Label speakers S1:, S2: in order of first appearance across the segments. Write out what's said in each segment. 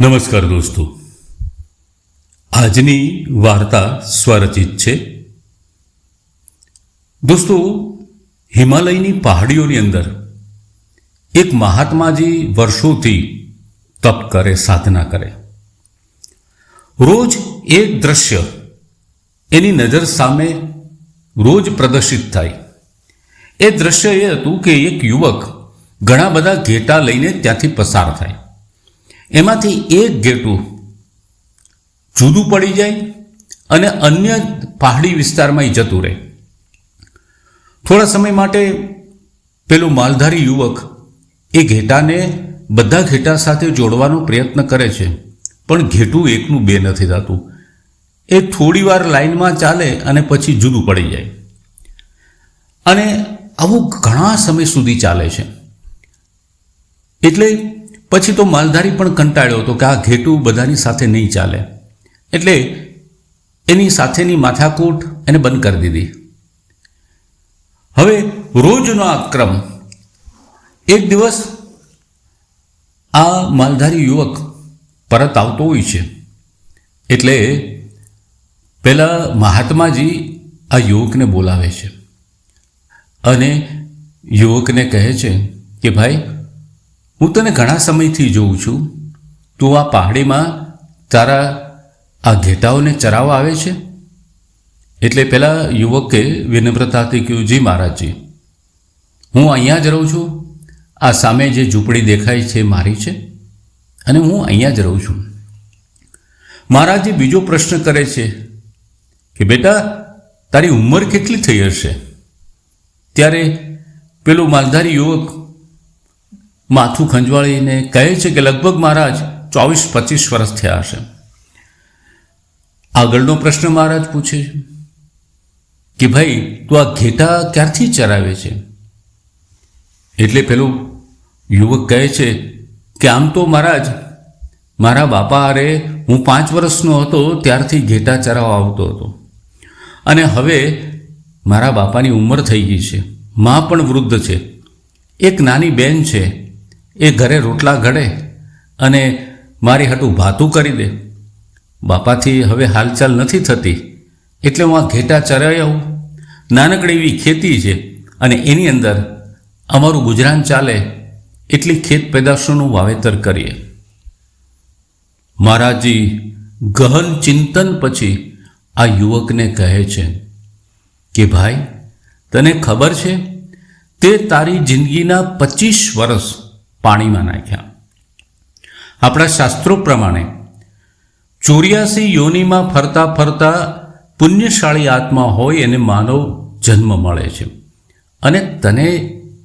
S1: નમસ્કાર દોસ્તો. આજની વાર્તા સ્વરચિત છે. દોસ્તો, હિમાલયની પહાડીઓની અંદર એક મહાત્માજી વર્ષોથી તપ કરે, સાધના કરે. રોજ એક દ્રશ્ય એની નજર સામે રોજ પ્રદર્શિત થાય. એ દ્રશ્ય એ હતું કે એક યુવક ઘણા બધા ઘેટા લઈને ત્યાંથી પસાર થાય. એમાંથી એક ઘેટું જુદું પડી જાય અને અન્ય પહાડી વિસ્તારમાં જતું રહે. થોડા સમય માટે પેલો માલધારી યુવક એ ઘેટાને બધા ઘેટા સાથે જોડવાનો પ્રયત્ન કરે છે, પણ ઘેટું એકનું બે નથી થતું. એ થોડીવાર લાઈનમાં ચાલે અને પછી જુદું પડી જાય. અને આવું ઘણા સમય સુધી ચાલે છે. એટલે પછી તો માલધારી પણ કંટાળ્યો હતો કે આ ઘેટું બધાની સાથે નહીં ચાલે. એટલે એની સાથેની માથાકૂટ એને બંધ કરી દીધી. હવે રોજનો આ ક્રમ, એક દિવસ આ માલધારી યુવક પરત આવતો હોય છે. એટલે પહેલાં મહાત્માજી આ યુવકને બોલાવે છે. અને યુવકને કહે છે કે ભાઈ હું તને ઘણા સમયથી જોઉં છું. તું આ પહાડીમાં તારા આ ઘેટાઓને ચરાવવા આવે છે? એટલે પેલા યુવકે વિનમ્રતાથી કહ્યું, જી મહારાજજી, હું અહીંયા જ રહું છું. આ સામે જે ઝૂંપડી દેખાય છે મારી છે અને હું અહીંયા જ રહું છું. મહારાજજી બીજો પ્રશ્ન કરે છે કે, બેટા, તારી ઉંમર કેટલી થઈ હશે? ત્યારે પેલો માલધારી યુવક માથું ખંજવાળીને કહે છે કે લગભગ મહારાજ ચોવીસ પચીસ વર્ષ થયા હશે. આગળનો પ્રશ્ન મહારાજ પૂછે છે કે ભાઈ, તું આ ઘેટા ક્યારથી ચરાવે છે? એટલે પેલું યુવક કહે છે કે આમ તો મહારાજ, મારા બાપા અરે હું પાંચ વર્ષનો હતો ત્યારથી ઘેટા ચરાવવા આવતો હતો. અને હવે મારા બાપાની ઉંમર થઈ ગઈ છે. મા પણ વૃદ્ધ છે. એક નાની બેન છે. એ ઘરે રોટલા ઘડે અને મારી હાટું ભાતું કરી દે. બાપાથી હવે હાલચાલ નથી થતી. એટલે હું આ ઘેટા ચરાઈ આવું. નાનકડી એવી ખેતી છે અને એની અંદર અમારું ગુજરાન ચાલે એટલી ખેત પેદાશોનું વાવેતર કરીએ. મહારાજજી, ગહન ચિંતન પછી આ યુવકને કહે છે કે, ભાઈ, તને ખબર છે, તે તારી જિંદગીના પચીસ વર્ષ પાણીમાં નાખ્યા. આપણા શાસ્ત્રો પ્રમાણે ચોર્યાસી યોનિમાં ફરતા ફરતા પુણ્યશાળી આત્મા હોય એને માનવ જન્મ મળે છે. અને તને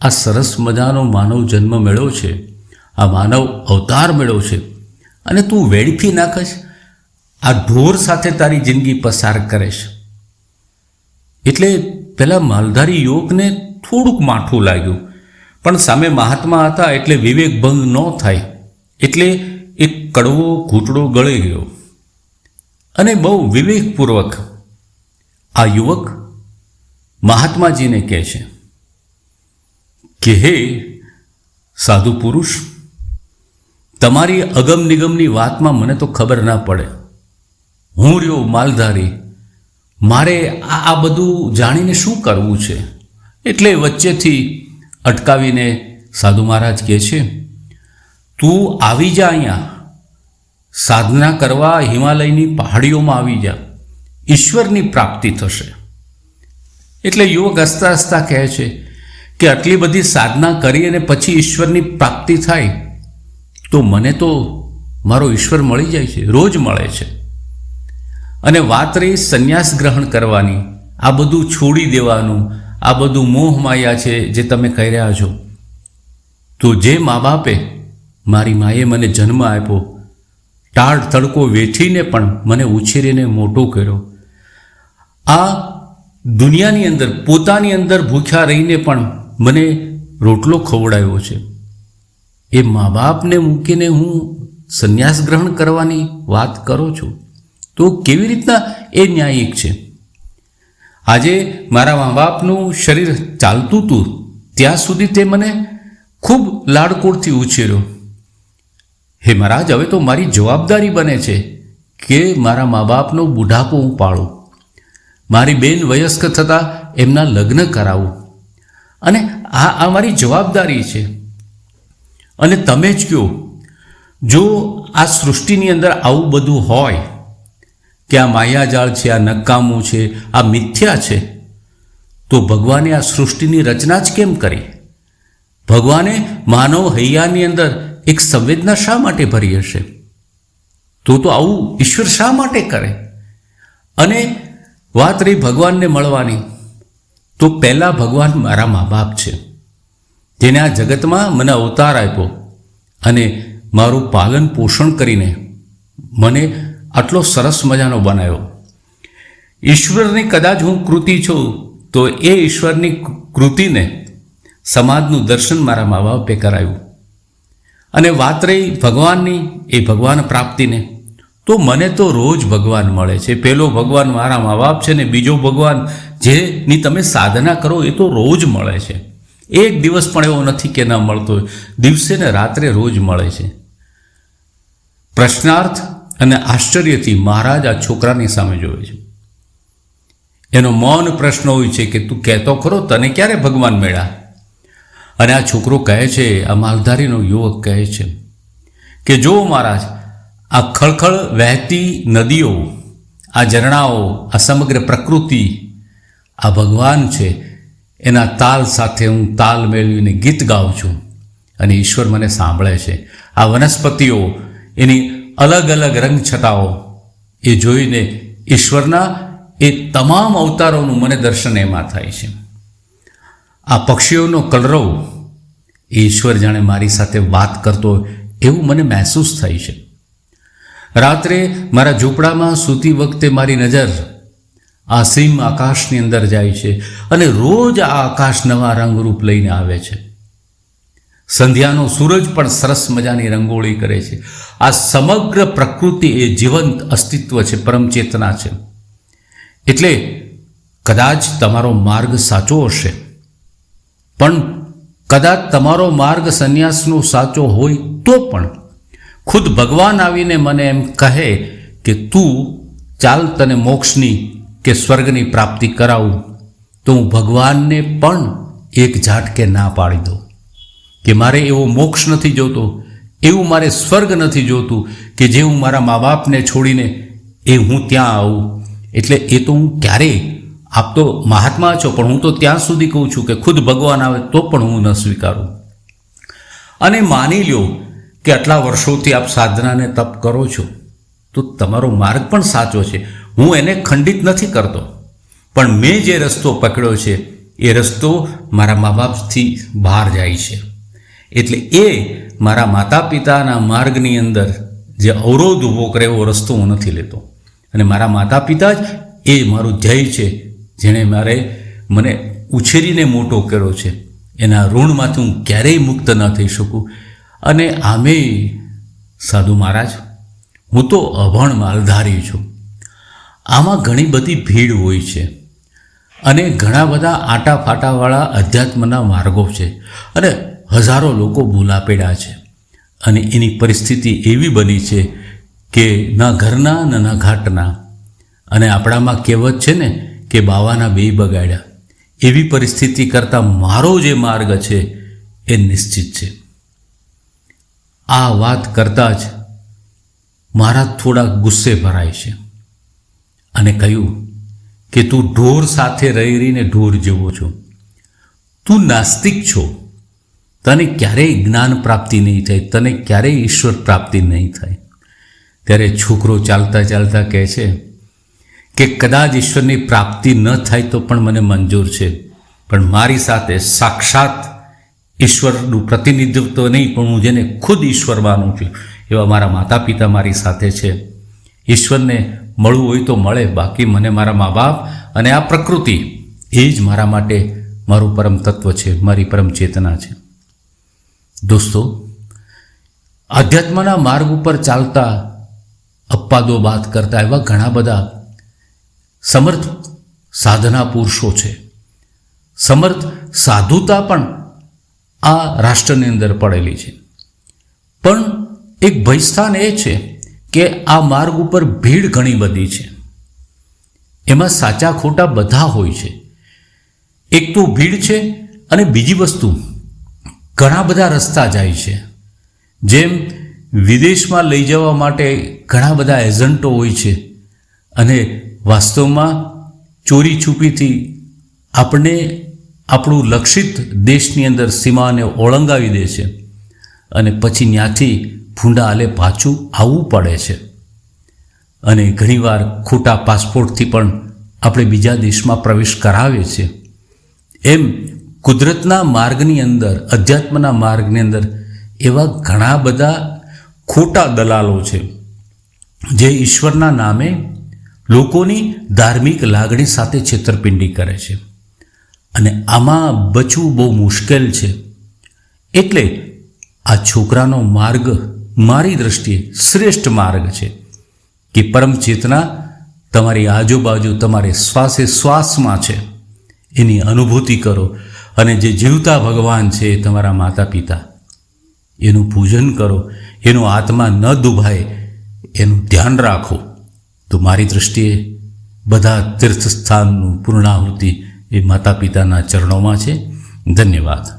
S1: આ સરસ મજાનો માનવ જન્મ મેળ્યો છે. આ માનવ અવતાર મેળ્યો છે. અને તું વેડફી નાખશ. આ ઢોર સાથે તારી જિંદગી પસાર કરે છે એટલે પેલા માલધારી યોગને થોડુંક માઠું લાગ્યું. પણ સામે મહાત્મા હતા એટલે વિવેક ભંગ ન થાય. એટલે એક કડવો ઘૂંટડો ગળી ગયો. અને બહુ વિવેકપૂર્વક, આ યુવક મહાત્માજીને કહે છે કે, હે સાધુ પુરુષ, તમારી અગમ નિગમની વાતમાં મને તો ખબર ના પડે. હું રહ્યો માલધારી. મારે આ બધું જાણીને શું કરવું છે? એટલે વચ્ચેથી અટકાવીને સાધુ મહારાજ કહે છે, તું આવી જા અહીંયા. સાધના કરવા હિમાલયની પહાડીઓમાં આવી જા. ઈશ્વરની પ્રાપ્તિ થશે. એટલે યુવક હસતા હસતા કહે છે કે, આટલી બધી સાધના કરી અને પછી ઈશ્વરની પ્રાપ્તિ થાય, તો મને તો મારો ઈશ્વર મળી જાય છે, રોજ મળે છે. અને વાત રહી સંન્યાસ ગ્રહણ કરવાની, આ બધું છોડી દેવાનું આ બધું મોહ માયા છે જે તમે કહી રહ્યા છો. તો જે મા બાપે મારી માએ મને જન્મ આપ્યો, ટાળ તડકો વેઠીને પણ મને ઉછેરીને મોટો કર્યો. આ દુનિયાની અંદર, પોતાની અંદર ભૂખ્યા રહીને પણ મને રોટલો ખવડાવ્યો છે. એ મા બાપને મૂકીને હું સંન્યાસ ગ્રહણ કરવાની વાત કરો છું. તો કેવી રીતના એ ન્યાયિક છે? આજે મારા મા બાપનું શરીર ચાલતું હતું. ત્યાં સુધી તે મને ખૂબ લાડકોડથી ઉછેર્યો. હે મહારાજ, હવે તો મારી જવાબદારી બને છે કે મારા મા બાપનો બુઢાપો હું પાળું. મારી બેન વયસ્ક થતાં એમના લગ્ન કરાવું. અને આ આ મારી જવાબદારી છે. અને તમે જ કહો, જો આ સૃષ્ટિની અંદર આવું બધું હોય કે આ માયાજાળ છે, આ નકામું છે, આ મિથ્યા છે? તો ભગવાને આ સૃષ્ટિની રચના જ કેમ કરી? ભગવાને માનવ હૈયાની અંદર એક સંવેદના શા માટે ભરી હશે? તો તો આવું ઈશ્વર શા માટે કરે? અને વાત રહી ભગવાનને મળવાની, તો પહેલાં ભગવાન મારા મા બાપ છે. જેને આ જગતમાં મને અવતાર આપ્યો અને મારું પાલન પોષણ કરીને મને આટલો સરસ મજાનો બનાવ્યો. ઈશ્વરની કદાચ હું કૃતિ છું, તો એ ઈશ્વરની કૃતિને સમાજનું દર્શન મારા મા બાપે કરાવ્યું અને વાત રહી ભગવાનની, એ ભગવાન પ્રાપ્તિને. તો મને તો રોજ ભગવાન મળે છે. પેલો ભગવાન મારા મા બાપ છે ને બીજો ભગવાન જેની તમે સાધના કરો, એ તો રોજ મળે છે. એક દિવસ પણ એવો નથી કે ન મળતો દિવસે ને રાત્રે રોજ મળે છે. પ્રશ્નાર્થ અને આશ્ચર્યથી મહારાજ આ છોકરાની સામે જોવે છે. એનો મૌન પ્રશ્ન હોય છે કે તું કહેતો ખરો, તને ક્યારે ભગવાન મળ્યા? અને આ છોકરો કહે છે, આ માલધારીનો યુવક કહે છે કે, જો મહારાજ, આ ખળખળ વહેતી નદીઓ, આ ઝરણાઓ, આ સમગ્ર પ્રકૃતિ, આ ભગવાન છે, એના તાલ સાથે હું તાલ મેળવીને ગીત ગાઉં છું અને ઈશ્વર મને સાંભળે છે. આ વનસ્પતિઓ, એની અલગ અલગ રંગ છટાઓ. એ જોઈને ઈશ્વરના એ તમામ અવતારોનું મને દર્શન એમાં થાય છે. આ પક્ષીઓનો કલરવ ઈશ્વર જાણે મારી સાથે વાત કરતો એવું મને મહેસૂસ થાય છે. રાત્રે મારા ઝૂંપડામાં સૂતી વખતે મારી નજર આ સીમ આકાશની અંદર જાય છે અને રોજ આ આકાશ નવા રંગરૂપ લઈને આવે છે. સંધ્યાનો સૂરજ પણ સરસ મજાની રંગોળી કરે છે. આ સમગ્ર પ્રકૃતિ એ જીવંત અસ્તિત્વ છે પરમચેતના છે. એટલે કદાચ તમારો માર્ગ સાચો હશે. પણ કદાચ તમારો માર્ગ સંન્યાસનો સાચો હોય તો પણ ખુદ ભગવાન આવીને મને એમ કહે કે તું ચાલ તને મોક્ષની કે સ્વર્ગની પ્રાપ્તિ કરાવું તો હું ભગવાનને પણ એક ઝાટકે ના પાડી દઉં. કે મારે એવો મોક્ષ નથી જોતો, એવું મારે સ્વર્ગ નથી જોતું કે જે હું મારા મા બાપને છોડીને એ હું ત્યાં આવું. એટલે એ તો હું ક્યારેય આપ તો મહાત્મા છો, પણ હું તો ત્યાં સુધી કહું છું કે ખુદ ભગવાન આવે તો પણ હું ન સ્વીકારું. અને માની લ્યો કે આટલા વર્ષોથી આપ સાધનાને તપ કરો છો, તો તમારો માર્ગ પણ સાચો છે. હું એને ખંડિત નથી કરતો, પણ મેં જે રસ્તો પકડ્યો છે, એ રસ્તો મારા મા બાપથી બહાર જાય છે. એટલે એ મારા માતા પિતાના માર્ગની અંદર જે અવરોધ ઊભો કરે એવો રસ્તો હું નથી લેતો. અને મારા માતા પિતા જ એ મારું ધ્યેય છે, જેણે મારે મને ઉછેરીને મોટો કર્યો છે. એના ઋણમાંથી હું ક્યારેય મુક્ત ન થઈ શકું. અને આમે સાધુ મહારાજ, હું તો અભણ માલધારી છું. આમાં ઘણી બધી ભીડ હોય છે અને ઘણા બધા આટા ફાટાવાળા અધ્યાત્મના માર્ગો છે. અને હજારો લોકો ભૂલા પડ્યા છે. અને એની પરિસ્થિતિ એવી બની છે કે ના ઘરના ને ના ઘાટના. અને આપણામાં કહેવત છે ને કે બાવાના બે બગાડ્યા. એવી પરિસ્થિતિ કરતાં મારો જે માર્ગ છે એ નિશ્ચિત છે. આ વાત કરતાં જ મારા થોડા ગુસ્સે ભરાય છે. અને કહ્યું કે તું ઢોર સાથે રહી રહીને ઢોર જેવો છો. તું નાસ્તિક છો. તને ક્યારેય જ્ઞાન પ્રાપ્તિ નહીં થાય, તને ક્યારેય ઈશ્વર પ્રાપ્તિ નહીં થાય. ત્યારે છોકરો ચાલતા ચાલતા કહે છે કે કદાચ ઈશ્વરની પ્રાપ્તિ ન થાય તો પણ મને મંજૂર છે, પણ મારી સાથે સાક્ષાત ઈશ્વરનું પ્રતિનિધિત્વ નહીં, પણ હું જેને ખુદ ઈશ્વર માનું છું, એવા મારા માતા પિતા મારી સાથે છે. ઈશ્વરને મળવું હોય તો મળે, બાકી મને મારા મા બાપ અને આ પ્રકૃતિ એ જ મારા માટે મારું પરમ તત્વ છે, મારી પરમ ચેતના છે. દોસ્તો, આધ્યાત્મના માર્ગ ઉપર ચાલતા અપવાદો બાદ કરતા એવા ઘણા બધા સમર્થ સાધના પુરુષો છે. સમર્થ સાધુતા પણ આ રાષ્ટ્રની અંદર પડેલી છે. પણ એક ભયસ્થાન એ છે કે આ માર્ગ ઉપર ભીડ ઘણી બધી છે. એમાં સાચા ખોટા બધા હોય છે. એક તો ભીડ છે અને બીજી વસ્તુ ઘણા બધા રસ્તા જાય છે. જેમ વિદેશમાં લઈ જવા માટે ઘણા બધા એજન્ટો હોય છે અને વાસ્તવમાં ચોરી છુપીથી આપણે આપણું લક્ષિત દેશની અંદર સીમાને ઓળંગાવી દે છે અને પછી ત્યાંથી ભૂંડા હાલે પાછું આવવું પડે છે. અને ઘણીવાર ખોટા પાસપોર્ટથી પણ આપણે બીજા દેશમાં પ્રવેશ કરાવે છે એમ કુદરતના માર્ગની અંદર, અધ્યાત્મના માર્ગની અંદર એવા ઘણા બધા ખોટા દલાલો છે, જે ઈશ્વરના નામે લોકોની ધાર્મિક લાગણી સાથે છેતરપિંડી કરે છે. અને આમાં બચવું બહુ મુશ્કેલ છે. એટલે આ છોકરાનો માર્ગ મારી દ્રષ્ટિએ શ્રેષ્ઠ માર્ગ છે કે પરમ ચેતના તમારી આજુબાજુ તમારે શ્વાસે શ્વાસમાં છે. એની અનુભૂતિ કરો. અને જે જીવતા ભગવાન છે એ તમારા માતા પિતા એનું પૂજન કરો, એનો આત્મા ન દુભાય, એનું ધ્યાન રાખો. તો મારી દૃષ્ટિએ બધા તીર્થસ્થાનનું પૂર્ણાહુતિ એ માતા પિતાના ચરણોમાં છે. ધન્યવાદ.